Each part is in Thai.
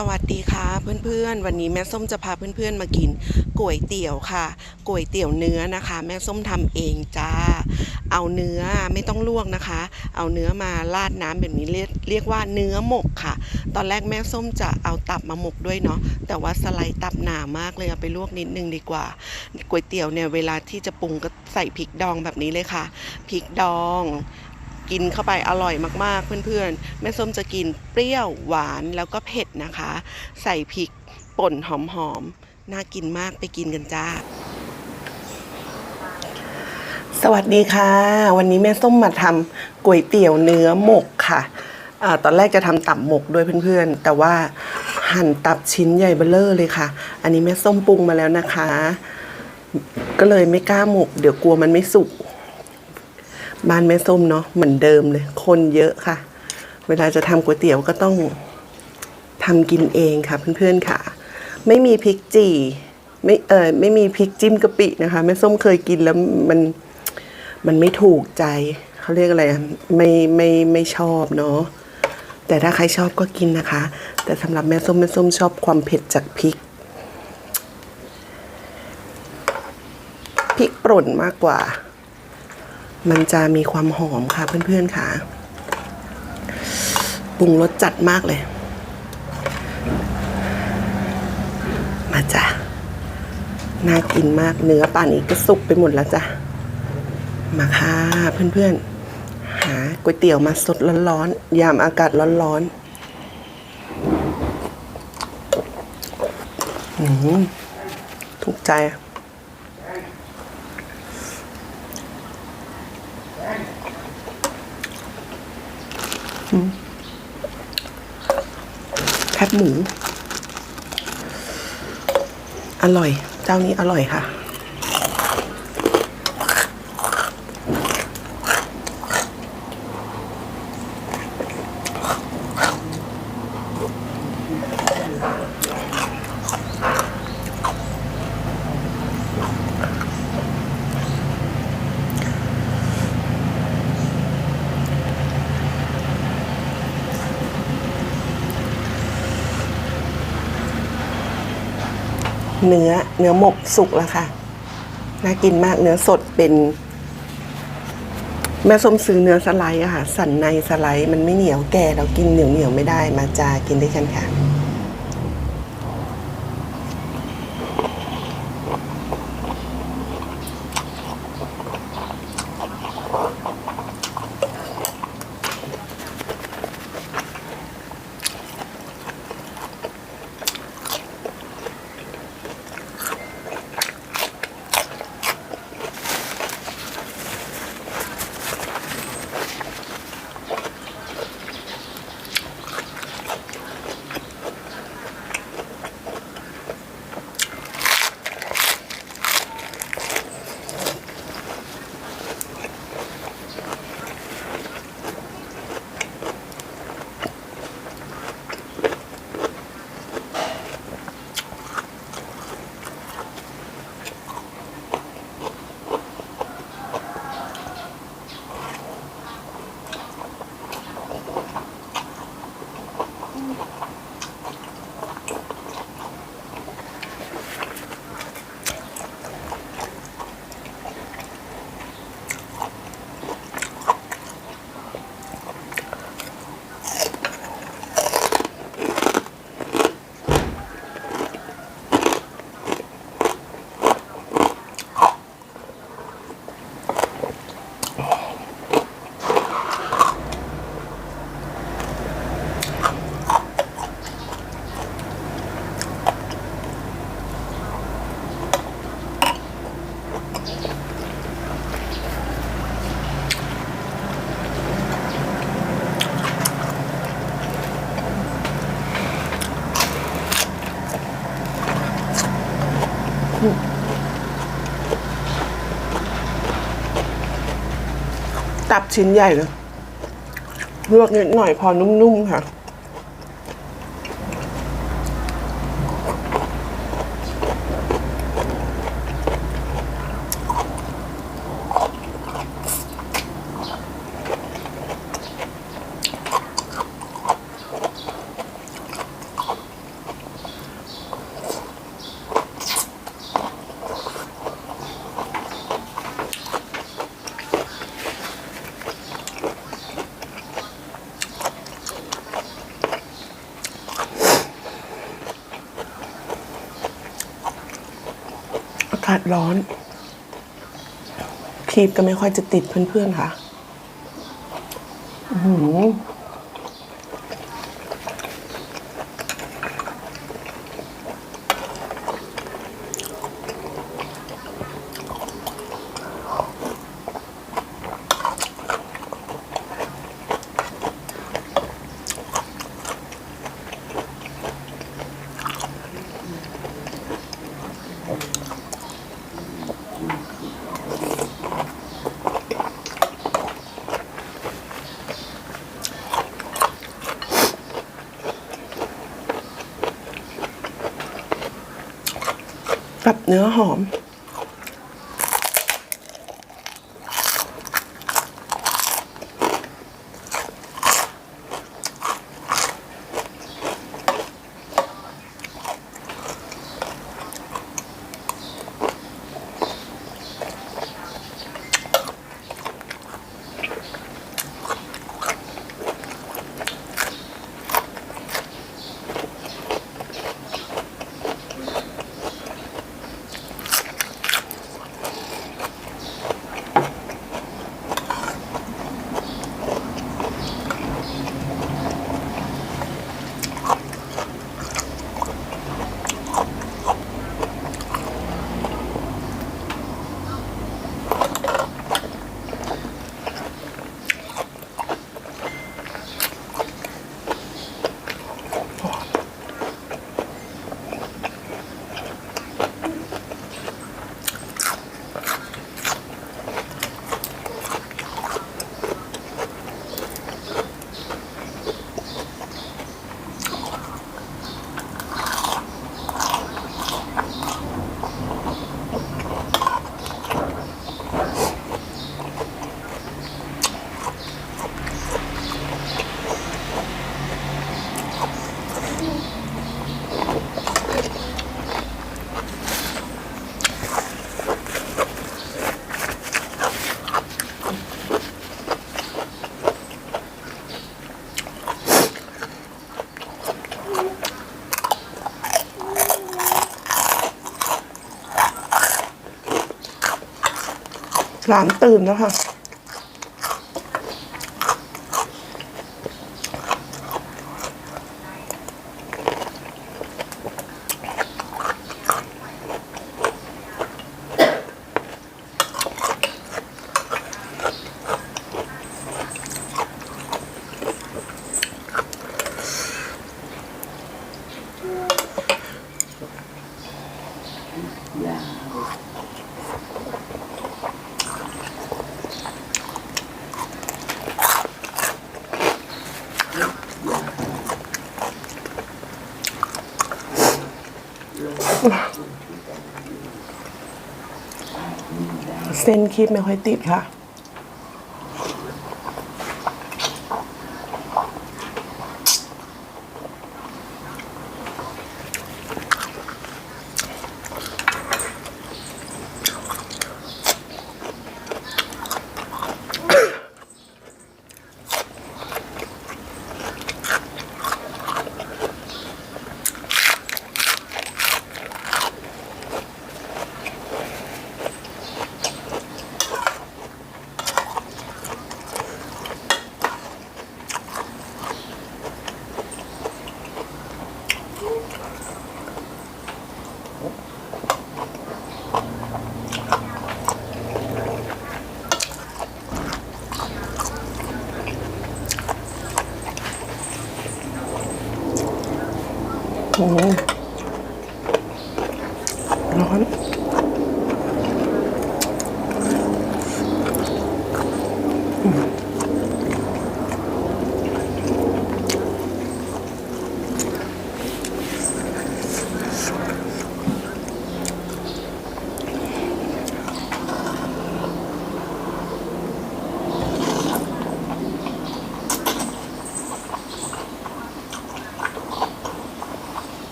สวัสดีค่ะเพื่อนๆ วันนี้แม่ส้มจะพาเพื่อนๆมากินก๋วยเตี๋ยวค่ะก๋วยเตี๋ยวเนื้อนะคะ แม่ส้มทำเองจ้า เอาเนื้อไม่ต้องลวกนะคะ เอาเนื้อมาราดน้ำแบบนี้เรียกเรียกว่าเนื้อหมกค่ะ ตอนแรกแม่ส้มจะเอาตับมาหมกด้วยเนาะแต่ว่าสไลด์ตับหนามากเลยเอาไปลวกนิดนึงดีกว่าก๋วยเตี๋ยวเนี่ยเวลาที่จะปรุงก็ใส่พริกดองแบบนี้เลยค่ะพริกดอง กินเข้าไปอร่อยมากๆ เพื่อนๆ แม่ส้มจะกินเปรี้ยวหวานแล้วก็เผ็ดนะคะ ใส่พริกป่นหอมๆ น่ากินมากไปกินกันจ้า สวัสดีค่ะ วันนี้แม่ส้มมาทำก๋วยเตี๋ยวเนื้อหมกค่ะอตอนแรกจะทำตับหมกด้วยเพื่อนๆ แต่ว่าหั่นตับชิ้นใหญ่เบ้อเลอเลยค่ะ อันนี้แม่ส้มปรุงมาแล้วนะคะ ก็เลยไม่กล้าหมก เดี๋ยวกลัวมันไม่สุก บ้านแม่ส้มเนาะเหมือนเดิมเลย คนเยอะค่ะ เวลาจะทำก๋วยเตี๋ยวก็ต้องทำกินเองค่ะเพื่อนๆค่ะ ไม่มีพริกจี่ไม่เออไม่มีพริกจิ้มกะปินะคะแม่ส้มเคยกินแล้วมันมันไม่ถูกใจเขาเรียกอะไรไม่ไม่ไม่ชอบเนาะแต่ถ้าใครชอบก็กินนะคะ แต่สำหรับแม่ส้มแม่ส้มชอบความเผ็ดจากพริกพริกป่นมากกว่า มันจะมีความหอมค่ะเพื่อนๆค่ะปรุงรสจัดมากเลย มาจ้ะ น่ากินมากเนื้อป่านนี้ก็สุกไปหมดแล้วจ้ะ มาค่ะเพื่อนๆ หาก๋วยเตี๋ยวมาสดร้อนๆ ยามอากาศร้อนๆถูกใจ แคบหมู อร่อย เจ้านี้อร่อยค่ะ เนื้อเนื้อหมกสุกแล้วค่ะน่ากินมากเนื้อสดเป็น แม่ส้มซื้อเนื้อสไลด์อะค่ะ สันในสไลด์มันไม่เหนียวแก่เรากินเหนียวเหนียวไม่ได้มาจากินด้วยกันค่ะ บชิ้นใหญ่เลยลวกนิดหน่อยพอนุ่มๆค่ะากาศร้อน ครีบก็ไม่ค่อยจะติดเพื่อนๆค่ะ อือหือ เนื้อหอม หลานตื่นแล้วค่ะ เส้นคลิปไม่ค่อยติดค่ะ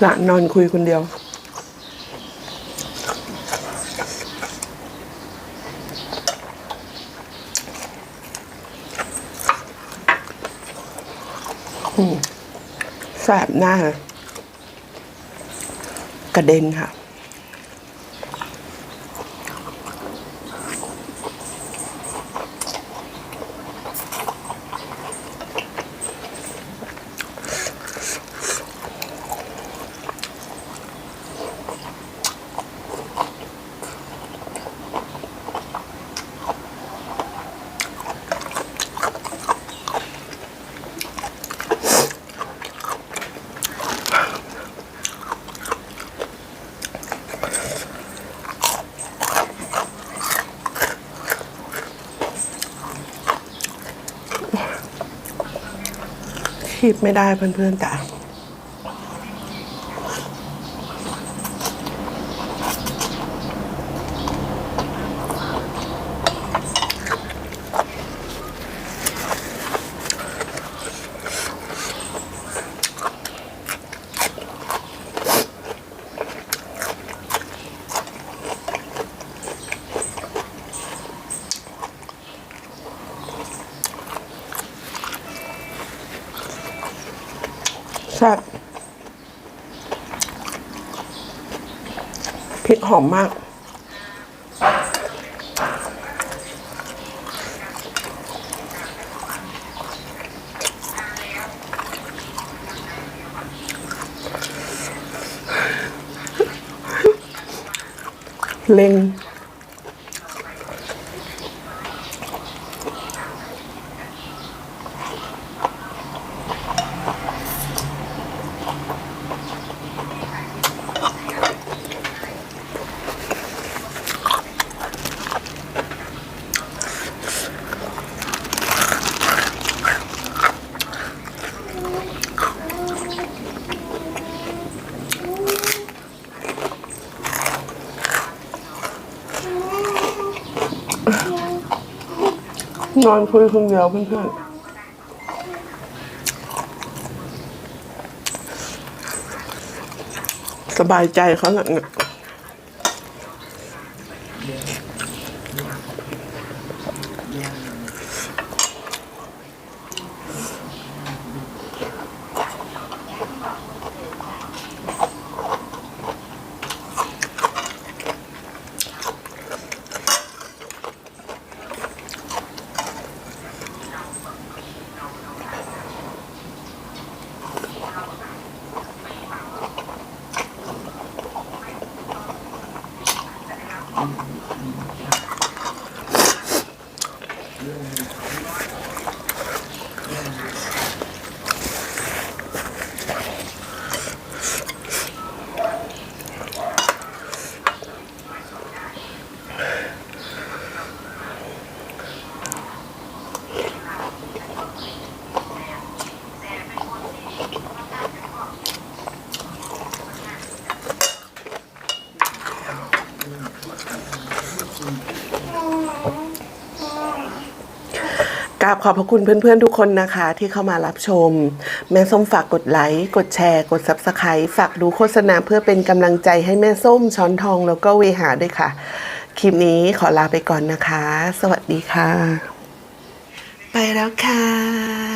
หลานนอนคุยคนเดียวอืมแสบหน้ากระเด็นค่ะ คีบไม่ได้เพื่อนๆแต่ หอมมาก เล็ง นอนคุยคนเดียวเพื่อนๆสบายใจเขาหนัก Yeah. ราบขอบพระคุณเพื่อนๆทุกคนนะคะ ที่เข้ามารับชม แม่ส้มฝากกดไลค์กดแชร์ กด Subscribe ฝากดูโฆษณาเพื่อเป็นกำลังใจให้แม่ส้มช้อนทองแล้วก็เวหาด้วยค่ะ คลิปนี้ขอลาไปก่อนนะคะ สวัสดีค่ะ ไปแล้วค่ะ